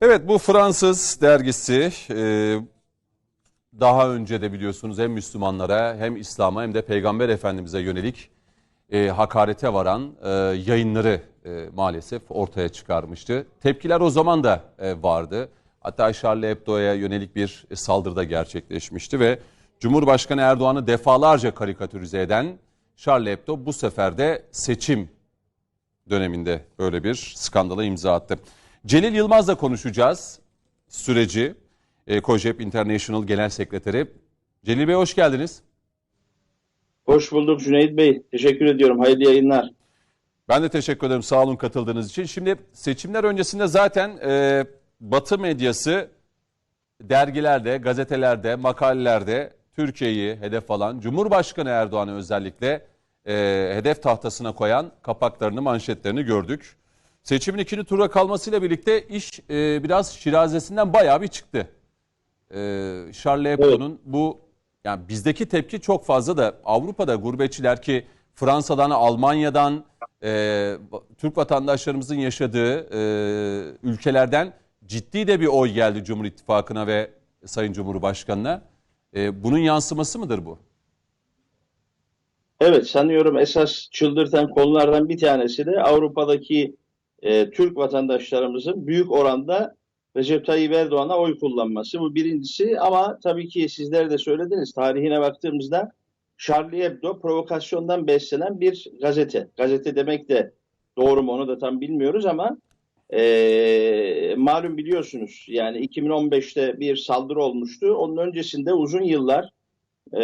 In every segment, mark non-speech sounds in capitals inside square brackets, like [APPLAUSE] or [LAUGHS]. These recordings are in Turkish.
Evet bu Fransız dergisi e, daha önce de biliyorsunuz hem Müslümanlara hem İslam'a hem de Peygamber Efendimiz'e yönelik e, hakarete varan e, yayınları e, maalesef ortaya çıkarmıştı. Tepkiler o zaman da e, vardı. Hatta Charlie Hebdo'ya yönelik bir saldırıda gerçekleşmişti ve Cumhurbaşkanı Erdoğan'ı defalarca karikatürize eden Charlie Hebdo bu sefer de seçim döneminde böyle bir skandala imza attı. Celil Yılmaz'la konuşacağız süreci. E, Kojep International Genel Sekreteri. Celil Bey hoş geldiniz. Hoş bulduk Cüneyt Bey. Teşekkür ediyorum. Hayırlı yayınlar. Ben de teşekkür ederim sağ olun katıldığınız için. Şimdi seçimler öncesinde zaten e, Batı medyası dergilerde, gazetelerde, makalelerde Türkiye'yi hedef alan, Cumhurbaşkanı Erdoğan'ı özellikle e, hedef tahtasına koyan kapaklarını, manşetlerini gördük. Seçimin ikinci tura kalmasıyla birlikte iş e, biraz şirazesinden bayağı bir çıktı. E, Charlie Hebdo'nun bu yani bizdeki tepki çok fazla da Avrupa'da gurbetçiler ki Fransa'dan, Almanya'dan, e, Türk vatandaşlarımızın yaşadığı e, ülkelerden ciddi de bir oy geldi Cumhur İttifakı'na ve Sayın Cumhurbaşkanı'na. E, bunun yansıması mıdır bu? Evet sanıyorum esas çıldırtan konulardan bir tanesi de Avrupa'daki e, Türk vatandaşlarımızın büyük oranda Recep Tayyip Erdoğan'a oy kullanması. Bu birincisi ama tabii ki sizler de söylediniz tarihine baktığımızda Charlie Hebdo provokasyondan beslenen bir gazete. Gazete demek de doğru mu onu da tam bilmiyoruz ama e, malum biliyorsunuz yani 2015'te bir saldırı olmuştu. Onun öncesinde uzun yıllar e,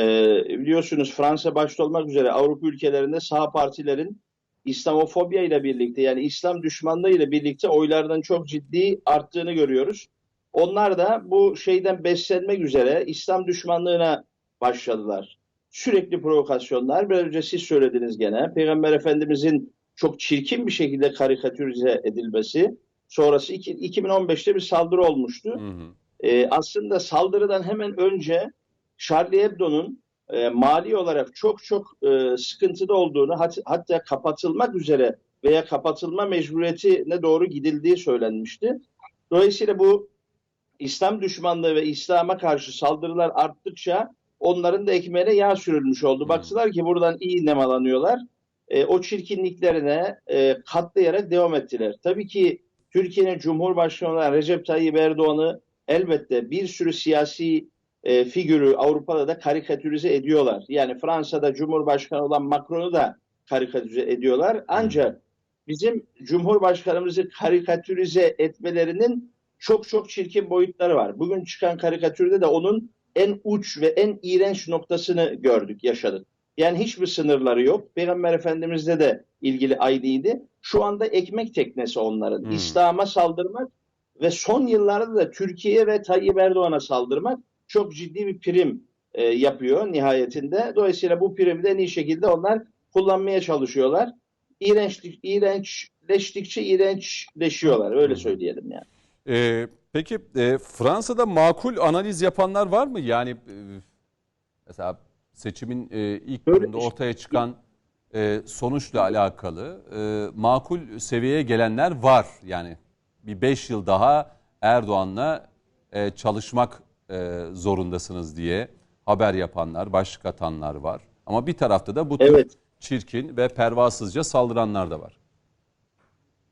biliyorsunuz Fransa başta olmak üzere Avrupa ülkelerinde sağ partilerin İslamofobya ile birlikte yani İslam düşmanlığı ile birlikte oylardan çok ciddi arttığını görüyoruz. Onlar da bu şeyden beslenmek üzere İslam düşmanlığına başladılar. Sürekli provokasyonlar. Biraz önce siz söylediniz gene. Peygamber Efendimizin çok çirkin bir şekilde karikatürize edilmesi. Sonrası iki- 2015'te bir saldırı olmuştu. Hı hı. Ee, aslında saldırıdan hemen önce Charlie Hebdo'nun e, mali olarak çok çok e, sıkıntıda olduğunu hat- hatta kapatılmak üzere veya kapatılma mecburiyetine doğru gidildiği söylenmişti. Dolayısıyla bu İslam düşmanlığı ve İslam'a karşı saldırılar arttıkça onların da ekmeğine yağ sürülmüş oldu. Baktılar ki buradan iyi nemalanıyorlar. E, o çirkinliklerine e, katlayarak devam ettiler. Tabii ki Türkiye'nin Cumhurbaşkanı olan Recep Tayyip Erdoğan'ı elbette bir sürü siyasi e, figürü Avrupa'da da karikatürize ediyorlar. Yani Fransa'da Cumhurbaşkanı olan Macron'u da karikatürize ediyorlar. Ancak bizim Cumhurbaşkanımızı karikatürize etmelerinin çok çok çirkin boyutları var. Bugün çıkan karikatürde de onun en uç ve en iğrenç noktasını gördük, yaşadık. Yani hiçbir sınırları yok. Peygamber Efendimiz'de de ilgili aydıydı. Şu anda ekmek teknesi onların. Hmm. İslam'a saldırmak ve son yıllarda da Türkiye ve Tayyip Erdoğan'a saldırmak çok ciddi bir prim e, yapıyor nihayetinde. Dolayısıyla bu primi de en iyi şekilde onlar kullanmaya çalışıyorlar. İğrençlik, iğrençleştikçe iğrençleşiyorlar. Öyle söyleyelim yani. E, peki e, Fransa'da makul analiz yapanlar var mı? Yani e, mesela seçimin e, ilk turunda ortaya çıkan e, sonuçla alakalı e, makul seviyeye gelenler var. Yani bir 5 yıl daha Erdoğan'la e, çalışmak e, zorundasınız diye haber yapanlar, başlık atanlar var. Ama bir tarafta da bu tür Evet. çirkin ve pervasızca saldıranlar da var.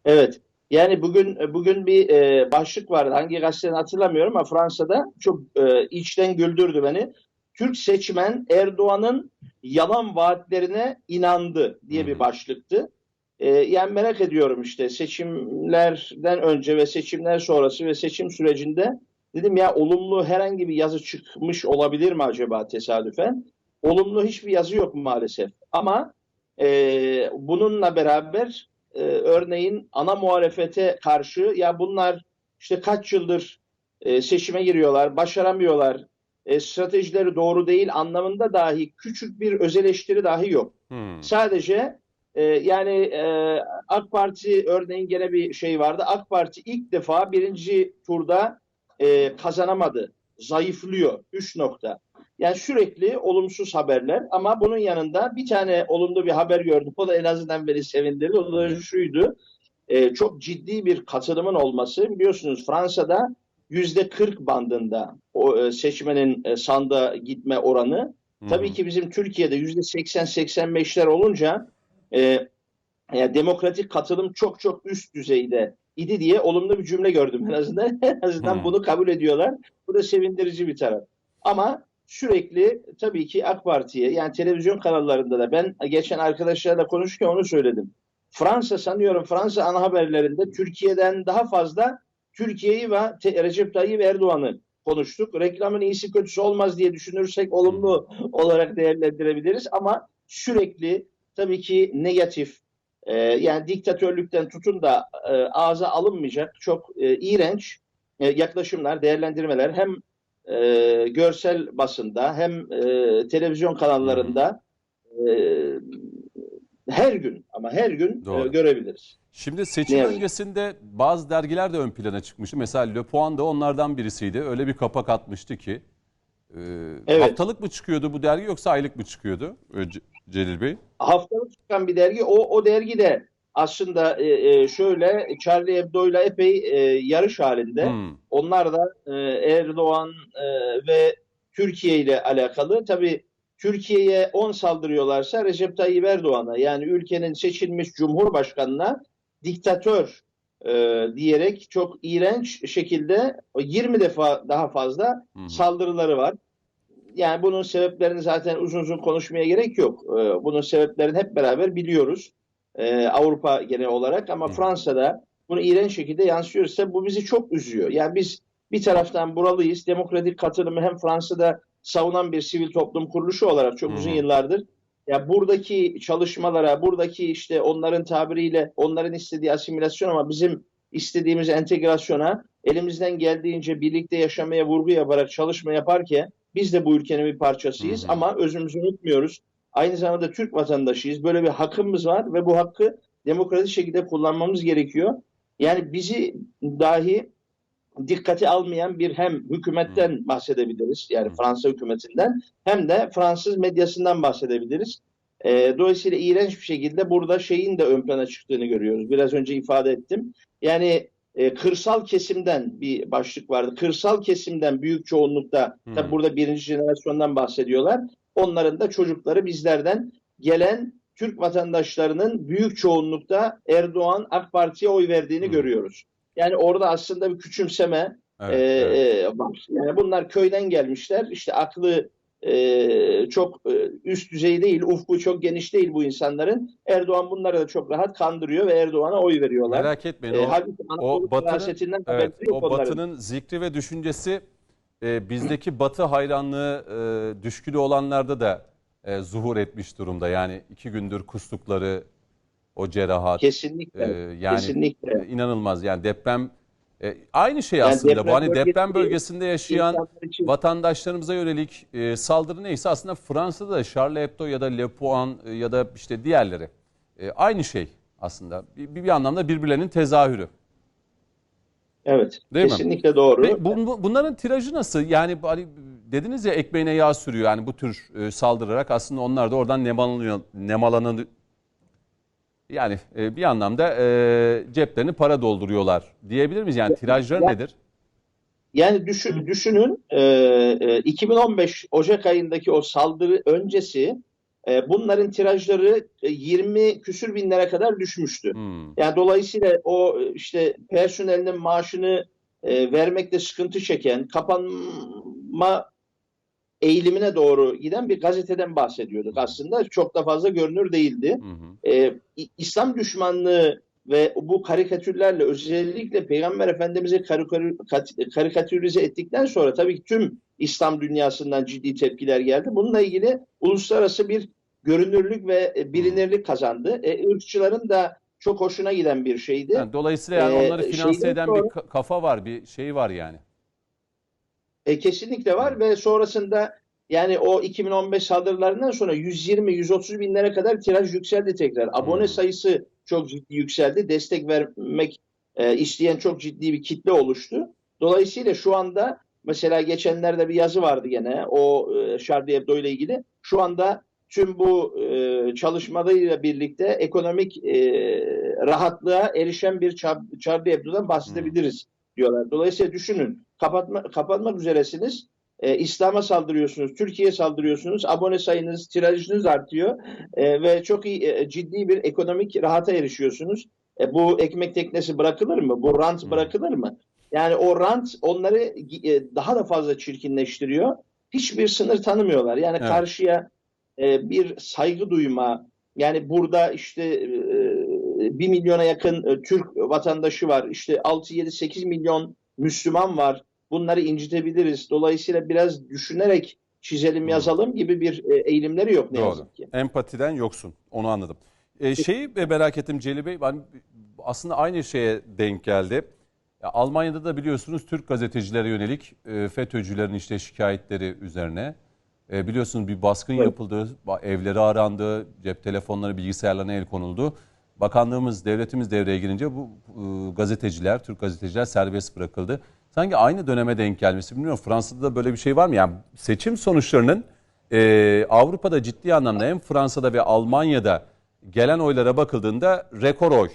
Evet. Yani bugün bugün bir e, başlık vardı. Hangi gazeteden hatırlamıyorum ama Fransa'da çok e, içten güldürdü beni. Türk seçmen Erdoğan'ın yalan vaatlerine inandı diye bir başlıktı. E, yani merak ediyorum işte seçimlerden önce ve seçimler sonrası ve seçim sürecinde dedim ya olumlu herhangi bir yazı çıkmış olabilir mi acaba tesadüfen? Olumlu hiçbir yazı yok maalesef. Ama e, bununla beraber e, örneğin ana muhalefete karşı ya bunlar işte kaç yıldır e, seçime giriyorlar, başaramıyorlar, e, stratejileri doğru değil anlamında dahi küçük bir öz eleştiri dahi yok. Hmm. Sadece e, yani e, AK Parti örneğin gene bir şey vardı. AK Parti ilk defa birinci turda e, kazanamadı. Zayıflıyor. Üç nokta. Yani sürekli olumsuz haberler ama bunun yanında bir tane olumlu bir haber gördük. O da en azından beni sevindirdi. O da şuydu. e, çok ciddi bir katılımın olması biliyorsunuz Fransa'da yüzde 40 bandında o e, seçmenin e, sanda gitme oranı. Tabii ki bizim Türkiye'de yüzde 80-85'ler olunca e, yani demokratik katılım çok çok üst düzeyde idi diye olumlu bir cümle gördüm en azından. [LAUGHS] en azından Hmm. bunu kabul ediyorlar. Bu da sevindirici bir taraf. Ama sürekli tabii ki AK Parti'ye yani televizyon kanallarında da ben geçen arkadaşlarla konuşurken onu söyledim. Fransa sanıyorum Fransa ana haberlerinde Türkiye'den daha fazla Türkiye'yi ve Recep Tayyip Erdoğan'ı konuştuk. Reklamın iyisi kötüsü olmaz diye düşünürsek olumlu olarak değerlendirebiliriz ama sürekli tabii ki negatif e, yani diktatörlükten tutun da e, ağza alınmayacak çok e, iğrenç e, yaklaşımlar, değerlendirmeler hem e, görsel basında hem e, televizyon kanallarında e, her gün ama her gün Doğru. e, görebiliriz. Şimdi seçim Ne öncesinde bazı dergiler de ön plana çıkmıştı. Mesela Le Point da onlardan birisiydi. Öyle bir kapak atmıştı ki. e, Evet. Haftalık mı çıkıyordu bu dergi yoksa aylık mı çıkıyordu e, C- Celil Bey? haftalık çıkan bir dergi. O, o dergi de aslında e, e, şöyle Charlie Hebdo'yla epey e, yarış halinde. Hmm. Onlar da e, Erdoğan e, ve Türkiye ile alakalı. Tabii Türkiye'ye 10 saldırıyorlarsa Recep Tayyip Erdoğan'a yani ülkenin seçilmiş cumhurbaşkanına diktatör e, diyerek çok iğrenç şekilde 20 defa daha fazla hı. saldırıları var. Yani bunun sebeplerini zaten uzun uzun konuşmaya gerek yok. Ee, Bunun sebeplerini hep beraber biliyoruz. Ee, Avrupa genel olarak ama Hı. Fransa'da bunu iğrenç şekilde yansıyorsa bu bizi çok üzüyor. Yani biz bir taraftan buralıyız. Demokratik katılımı hem Fransa'da savunan bir sivil toplum kuruluşu olarak çok Hı. uzun yıllardır ya buradaki çalışmalara, buradaki işte onların tabiriyle onların istediği asimilasyon ama bizim istediğimiz entegrasyona elimizden geldiğince birlikte yaşamaya vurgu yaparak çalışma yaparken biz de bu ülkenin bir parçasıyız Hı hı. ama özümüzü unutmuyoruz. Aynı zamanda Türk vatandaşıyız. Böyle bir hakkımız var ve bu hakkı demokratik şekilde kullanmamız gerekiyor. Yani bizi dahi dikkate almayan bir hem hükümetten bahsedebiliriz. Yani. Fransa hükümetinden hem de Fransız medyasından bahsedebiliriz. Ee, dolayısıyla iğrenç bir şekilde burada şeyin de ön plana çıktığını görüyoruz. Biraz önce ifade ettim. Yani e, kırsal kesimden bir başlık vardı. Kırsal kesimden büyük çoğunlukta, Hı. tabi burada birinci jenerasyondan bahsediyorlar. Onların da çocukları bizlerden gelen Türk vatandaşlarının büyük çoğunlukta Erdoğan AK Parti'ye oy verdiğini Hı. görüyoruz. Yani orada aslında bir küçümseme Evet, ee, evet. e, bak, yani bunlar köyden gelmişler. İşte aklı e, çok e, üst düzey değil, ufku çok geniş değil bu insanların. Erdoğan bunları da çok rahat kandırıyor ve Erdoğan'a oy veriyorlar. Merak etmeyin. E, o- Anadolu Batı'nın- Evet, o. Batı'nın zikri ve düşüncesi e, bizdeki Batı hayranlığı e, düşkülü olanlarda da e, zuhur etmiş durumda. Yani iki gündür kustukları o cerahat. Kesinlikle. e, yani kesinlikle. inanılmaz. Yani deprem e, aynı şey Yani aslında. bu hani deprem bölgesi- bölgesinde yaşayan vatandaşlarımıza yönelik e, saldırı neyse aslında Fransa'da da Charlie Hebdo ya da Le Point e, ya da işte diğerleri e, aynı şey aslında. Bir, bir anlamda birbirlerinin tezahürü. Evet. Değil mi? kesinlikle doğru. Ve bu- bu- bunların tirajı nasıl? Yani hani dediniz ya ekmeğine yağ sürüyor. Yani bu tür e, saldırarak aslında onlar da oradan nemalanıyor, nemalanıyor. Yani e, bir anlamda e, ceplerini para dolduruyorlar diyebilir miyiz? Yani tirajları Ya- nedir? Yani düşün, düşünün e, e, 2015 Ocak ayındaki o saldırı öncesi e, bunların tirajları e, 20 küsür bin lira kadar düşmüştü. Hmm. Yani dolayısıyla o e, işte personelinin maaşını e, vermekte sıkıntı çeken, kapanma eğilimine doğru giden bir gazeteden bahsediyorduk aslında. Çok da fazla görünür değildi. Hı hı. Ee, İ- İslam düşmanlığı ve bu karikatürlerle özellikle Peygamber Efendimiz'i karikatür- kat- karikatürize ettikten sonra tabii ki tüm İslam dünyasından ciddi tepkiler geldi. Bununla ilgili uluslararası bir görünürlük ve e, bilinirlik kazandı. E, ırkçıların da çok hoşuna giden bir şeydi. Yani dolayısıyla yani Ee, onları finanse şeyden eden sonra- bir ka- kafa var, bir şey var yani. E, kesinlikle var ve sonrasında yani o 2015 saldırılarından sonra 120-130 binlere kadar tiraj yükseldi tekrar. Abone Hmm. sayısı çok ciddi yükseldi. Destek vermek e, isteyen çok ciddi bir kitle oluştu. Dolayısıyla şu anda mesela geçenlerde bir yazı vardı gene o e, Charlie Hebdo ile ilgili. Şu anda tüm bu e, çalışmalarıyla birlikte ekonomik e, rahatlığa erişen bir Charlie Hebdo'dan bahsedebiliriz diyorlar. Dolayısıyla düşünün kapatma, kapatmak üzeresiniz. E, İslam'a saldırıyorsunuz, Türkiye'ye saldırıyorsunuz, abone sayınız, tirajınız artıyor e, ve çok iyi e, ciddi bir ekonomik rahata erişiyorsunuz. E, bu ekmek teknesi bırakılır mı? Bu rant Hmm. bırakılır mı? Yani o rant onları e, daha da fazla çirkinleştiriyor. Hiçbir sınır tanımıyorlar. Yani Evet. karşıya e, bir saygı duyma. Yani burada işte e, bir milyona yakın e, Türk vatandaşı var. İşte 6, 7, 8 milyon Müslüman var. Bunları incitebiliriz. Dolayısıyla biraz düşünerek çizelim, yazalım gibi bir e, eğilimleri yok ne Doğru. yazık ki. Empatiden yoksun. Onu anladım. Ee, şeyi merak ettim Celil Bey. Ben aslında aynı şeye denk geldi. Ya, Almanya'da da biliyorsunuz Türk gazetecilere yönelik e, FETÖ'cülerin işte şikayetleri üzerine e, biliyorsunuz bir baskın Evet. yapıldı, evleri arandı, cep telefonları, bilgisayarlarına el konuldu. Bakanlığımız, devletimiz devreye girince bu e, gazeteciler, Türk gazeteciler serbest bırakıldı. Sanki aynı döneme denk gelmesi bilmiyorum. Fransa'da da böyle bir şey var mı? Yani seçim sonuçlarının e, Avrupa'da ciddi anlamda hem Fransa'da ve Almanya'da gelen oylara bakıldığında rekor oy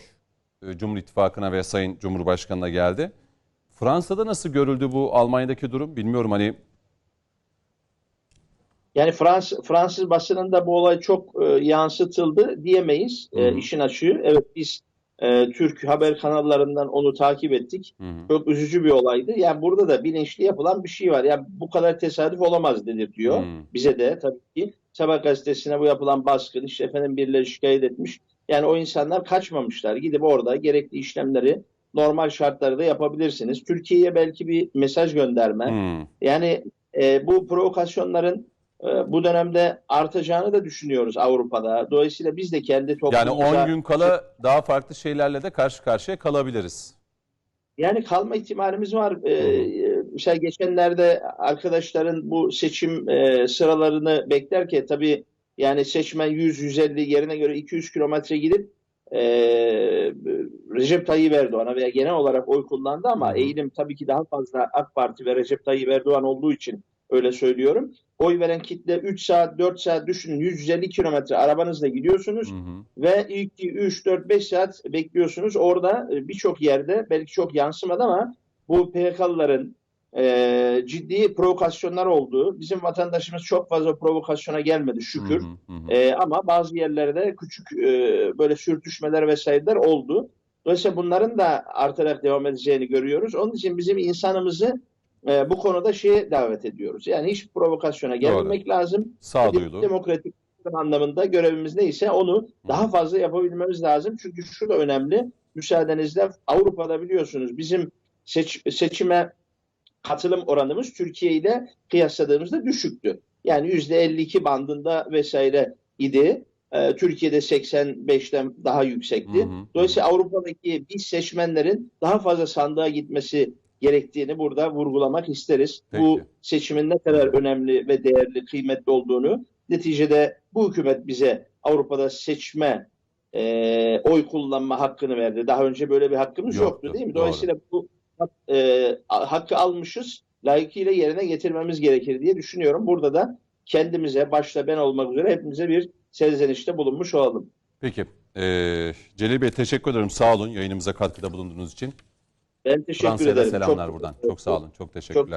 e, Cumhur İttifakı'na ve Sayın Cumhurbaşkanı'na geldi. Fransa'da nasıl görüldü bu Almanya'daki durum bilmiyorum hani Yani Frans, Fransız basınında bu olay çok e, yansıtıldı diyemeyiz e, işin açığı. Evet biz e, Türk haber kanallarından onu takip ettik. Hı hı. Çok üzücü bir olaydı. Yani burada da bilinçli yapılan bir şey var. Yani bu kadar tesadüf olamaz dedirtiyor. Hmm. Bize de tabii ki. Sabah gazetesine bu yapılan baskın işte efendim birileri şikayet etmiş. Yani o insanlar kaçmamışlar. Gidip orada gerekli işlemleri normal şartlarda yapabilirsiniz. Türkiye'ye belki bir mesaj gönderme. Hmm. Yani e, bu provokasyonların bu dönemde artacağını da düşünüyoruz Avrupa'da. Dolayısıyla biz de kendi yani toplumumuza 10 gün kala daha farklı şeylerle de karşı karşıya kalabiliriz. yani kalma ihtimalimiz var. E, mesela geçenlerde arkadaşların bu seçim e, sıralarını beklerken tabii yani seçmen 100-150 yerine göre 200 kilometre gidip e, Recep Tayyip Erdoğan'a veya genel olarak oy kullandı ama eğilim tabii ki daha fazla AK Parti ve Recep Tayyip Erdoğan olduğu için öyle söylüyorum. Oy veren kitle 3 saat 4 saat düşünün 150 kilometre arabanızla gidiyorsunuz Hı hı. ve 2, 3, 4, 5 saat bekliyorsunuz. Orada e, birçok yerde belki çok yansımadı ama bu PKK'lıların e, ciddi provokasyonlar olduğu, bizim vatandaşımız çok fazla provokasyona gelmedi şükür. Hı, hı hı. E, ama bazı yerlerde küçük e, böyle sürtüşmeler vesaireler oldu. Dolayısıyla bunların da artarak devam edeceğini görüyoruz. Onun için bizim insanımızı e, bu konuda şeye davet ediyoruz. Yani hiç provokasyona gelmemek lazım. Sağduyulu. Demokratik anlamında görevimiz neyse onu daha fazla yapabilmemiz lazım. Çünkü şu da önemli. Müsaadenizle Avrupa'da biliyorsunuz bizim seç- seçime katılım oranımız Türkiye ile kıyasladığımızda düşüktü. Yani %52 bandında vesaire idi. Ee, Türkiye'de 85'ten daha yüksekti. Hı, hı. Dolayısıyla Avrupa'daki biz seçmenlerin daha fazla sandığa gitmesi gerektiğini burada vurgulamak isteriz. Peki. Bu seçimin ne kadar önemli ve değerli, kıymetli olduğunu neticede bu hükümet bize Avrupa'da seçme e, oy kullanma hakkını verdi. Daha önce böyle bir hakkımız Yoktu, yoktu, değil mi? doğru. Dolayısıyla bu e, hakkı almışız, layıkıyla yerine getirmemiz gerekir diye düşünüyorum. Burada da kendimize, başta ben olmak üzere hepimize bir serzenişte bulunmuş olalım. Peki. Ee, Celil Bey teşekkür ederim. Sağ olun yayınımıza katkıda bulunduğunuz için. Ben teşekkür Fransa'ya da ederim. selamlar Çok- buradan. Çok sağ olun. Çok teşekkürler.